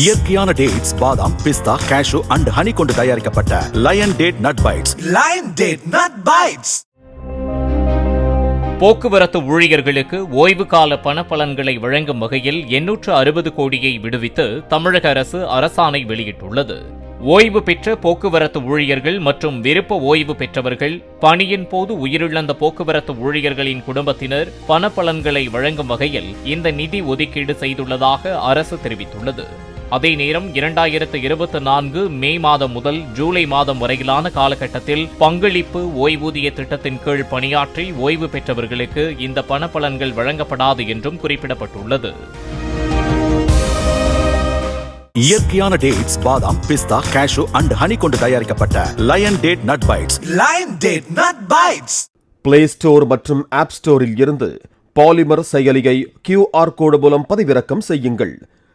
இயற்கையான டேட்ஸ் பாதாம் பிஸ்தா cash and honey கொண்டு தயாரிக்கப்பட்ட Lion date nut bites Lion Date Nut Bites. போக்குவரத்து ஊழியர்களுக்கு ஓய்வு கால பணப்பலன்களை வழங்கும் வகையில் எண்ணூற்று அறுபது கோடியை விடுவித்து தமிழக அரசு அரசாணை வெளியிட்டுள்ளது. ஓய்வு பெற்ற போக்குவரத்து ஊழியர்கள் மற்றும் விருப்ப ஓய்வு பெற்றவர்கள் பணியின் போது உயிரிழந்த போக்குவரத்து ஊழியர்களின் குடும்பத்தினர் பணப்பலன்களை வழங்கும் வகையில் இந்த நிதி ஒதுக்கீடு செய்துள்ளதாக அரசு தெரிவித்துள்ளது. அதே நேரம் இரண்டாயிரத்து இருபத்தி நான்கு மே மாதம் முதல் ஜூலை மாதம் வரையிலான காலகட்டத்தில் பங்களிப்பு ஓய்வூதிய திட்டத்தின் கீழ் பணியாற்றி ஓய்வு பெற்றவர்களுக்கு இந்த பணப்பலன்கள் வழங்கப்படாது என்றும் குறிப்பிடப்பட்டுள்ளது. இயற்கையான டேட்ஸ் பாதாம் பிஸ்தா கேஷு அண்ட் ஹனி கொண்டு தயாரிக்கப்பட்ட Lion date nut bites Lion Date Nut Bites. Play Store மற்றும் ஆப் ஸ்டோரில் இருந்து பாலிமர் செயலியை கியூஆர் கோடு மூலம் பதிவிறக்கம் செய்யுங்கள்.